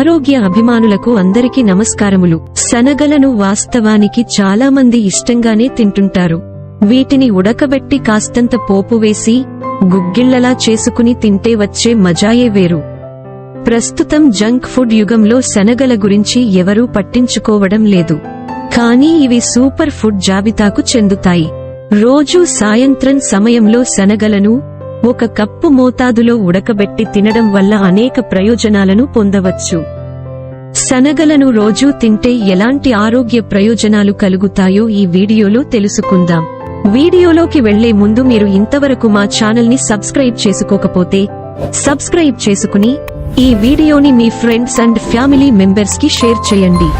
ఆరోగ్య అభిమానులకు అందరికీ నమస్కారములు. శనగలను వాస్తవానికి చాలా మంది ఇష్టంగానే తింటుంటారు. వీటిని ఉడకబెట్టి కాస్తంత పోపు వేసి గుగ్గిళ్ళలా చేసుకుని తింటే వచ్చే మజాయే వేరు. ప్రస్తుతం జంక్ ఫుడ్ యుగంలో శనగల గురించి ఎవరూ పట్టించుకోవడం లేదు. కానీ ఇవి సూపర్ ఫుడ్ జాబితాకు చెందుతాయి. రోజూ సాయంత్రం సమయంలో శనగలను ఒక కప్పు మోతాదులో ఉడకబెట్టి తినడం వల్ల అనేక ప్రయోజనాలను పొందవచ్చు. శనగలను రోజూ తింటే ఎలాంటి ఆరోగ్య ప్రయోజనాలు కలుగుతాయో ఈ వీడియోలో తెలుసుకుందాం. వీడియోలోకి వెళ్ళే ముందు మీరు ఇంతవరకు మా ఛానల్ని సబ్స్క్రైబ్ చేసుకోకపోతే సబ్స్క్రైబ్ చేసుకుని ఈ వీడియోని మీ ఫ్రెండ్స్ అండ్ ఫ్యామిలీ మెంబర్స్కి షేర్ చేయండి.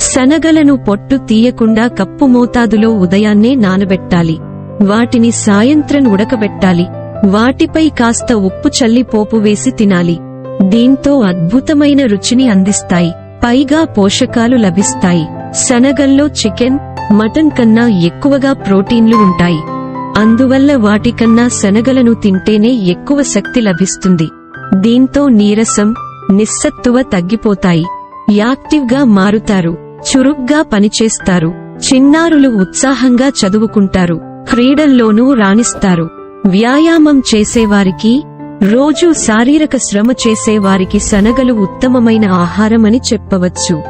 శనగలను పొట్టు తీయకుండా కప్పు మోతాదులో ఉదయాన్నే నానబెట్టాలి. వాటిని సాయంత్రం ఉడకబెట్టాలి. వాటిపై కాస్త ఉప్పు చల్లి పోపు వేసి తినాలి. దీంతో అద్భుతమైన రుచిని అందిస్తాయి. పైగా పోషకాలు లభిస్తాయి. శనగల్లో చికెన్ మటన్ కన్నా ఎక్కువగా ప్రోటీన్లు ఉంటాయి. అందువల్ల వాటికన్నా శనగలను తింటేనే ఎక్కువ శక్తి లభిస్తుంది. దీంతో నీరసం నిస్సత్తువ తగ్గిపోతాయి. యాక్టివ్గా మారుతారు. చురుగ్గా పనిచేస్తారు. చిన్నారులు ఉత్సాహంగా చదువుకుంటారు. క్రీడల్లోనూ రాణిస్తారు. వ్యాయామం చేసేవారికి రోజూ శారీరక శ్రమ చేసేవారికి శనగలు ఉత్తమమైన ఆహారమని చెప్పవచ్చు.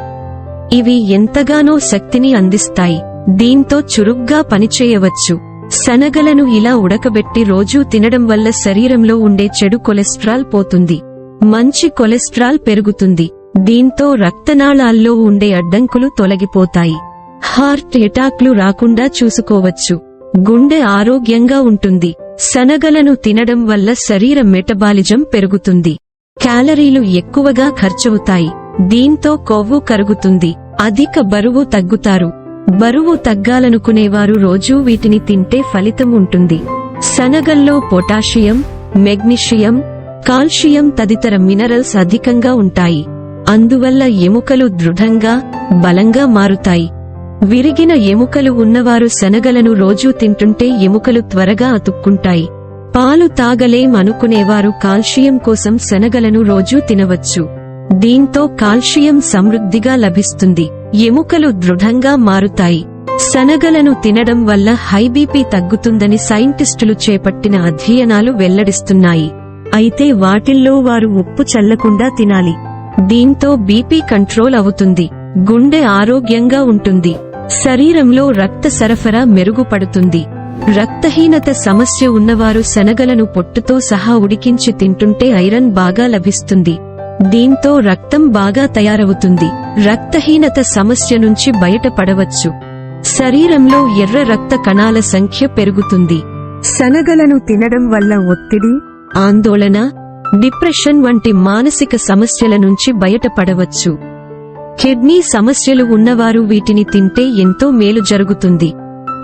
ఇవి ఎంతగానో శక్తిని అందిస్తాయి దీంతో చురుగ్గా పనిచేయవచ్చు. శనగలను ఇలా ఉడకబెట్టి రోజూ తినడం వల్ల శరీరంలో ఉండే చెడు కొలెస్ట్రాల్ పోతుంది. మంచి కొలెస్ట్రాల్ పెరుగుతుంది. దీంతో రక్తనాళాల్లో ఉండే అడ్డంకులు తొలగిపోతాయి. హార్ట్ ఎటాక్లు రాకుండా చూసుకోవచ్చు. గుండె ఆరోగ్యంగా ఉంటుంది. శనగలను తినడం వల్ల శరీర మెటబాలిజం పెరుగుతుంది. క్యాలరీలు ఎక్కువగా ఖర్చవుతాయి. దీంతో కొవ్వు కరుగుతుంది. అధిక బరువు తగ్గుతారు. బరువు తగ్గాలనుకునేవారు రోజూ వీటిని తింటే ఫలితం ఉంటుంది. శనగల్లో పొటాషియం మెగ్నీషియం కాల్షియం తదితర మినరల్స్ అధికంగా ఉంటాయి. అందువల్ల ఎముకలు దృఢంగా బలంగా మారుతాయి. విరిగిన ఎముకలు ఉన్నవారు శనగలను రోజూ తింటుంటే ఎముకలు త్వరగా అతుక్కుంటాయి. పాలు తాగలేం అనుకునేవారు కాల్షియం కోసం శనగలను రోజూ తినవచ్చు. దీంతో కాల్షియం సమృద్ధిగా లభిస్తుంది. ఎముకలు దృఢంగా మారుతాయి. శనగలను తినడం వల్ల హైబీపీ తగ్గుతుందని సైంటిస్టులు చేపట్టిన అధ్యయనాలు వెల్లడిస్తున్నాయి. అయితే వాటిల్లో వారు ఉప్పు చల్లకుండా తినాలి. దీంతో బీపీ కంట్రోల్ అవుతుంది. గుండె ఆరోగ్యంగా ఉంటుంది. శరీరంలో రక్త సరఫరా మెరుగుపడుతుంది. రక్తహీనత సమస్య ఉన్నవారు శనగలను పొట్టుతో సహా ఉడికించి తింటుంటే ఐరన్ బాగా లభిస్తుంది. దీంతో రక్తం బాగా తయారవుతుంది. రక్తహీనత సమస్య నుంచి బయటపడవచ్చు. శరీరంలో ఎర్ర రక్త కణాల సంఖ్య పెరుగుతుంది. శనగలను తినడం వల్ల ఒత్తిడి ఆందోళన డిప్రెషన్ వంటి మానసిక సమస్యల నుంచి బయటపడవచ్చు. కిడ్నీ సమస్యలు ఉన్నవారు వీటిని తింటే ఎంతో మేలు జరుగుతుంది.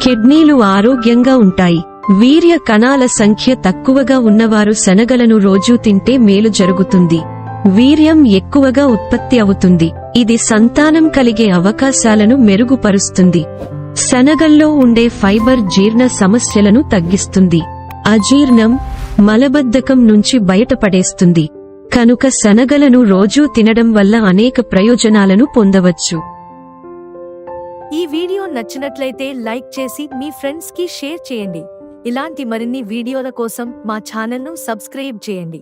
కిడ్నీలు ఆరోగ్యంగా ఉంటాయి. వీర్య కణాల సంఖ్య తక్కువగా ఉన్నవారు శనగలను రోజూ తింటే మేలు జరుగుతుంది. వీర్యం ఎక్కువగా ఉత్పత్తి అవుతుంది. ఇది సంతానం కలిగే అవకాశాలను మెరుగుపరుస్తుంది. శనగల్లో ఉండే ఫైబర్ జీర్ణ సమస్యలను తగ్గిస్తుంది. అజీర్ణం మలబద్ధకం నుంచి బయటపడేస్తుంది. కనుక శనగలను రోజూ తినడం వల్ల అనేక ప్రయోజనాలను పొందవచ్చు. ఈ వీడియో నచ్చినట్లయితే లైక్ చేసి మీ ఫ్రెండ్స్కి షేర్ చేయండి. ఇలాంటి మరిన్ని వీడియోల కోసం మా ఛానల్ను సబ్స్క్రైబ్ చేయండి.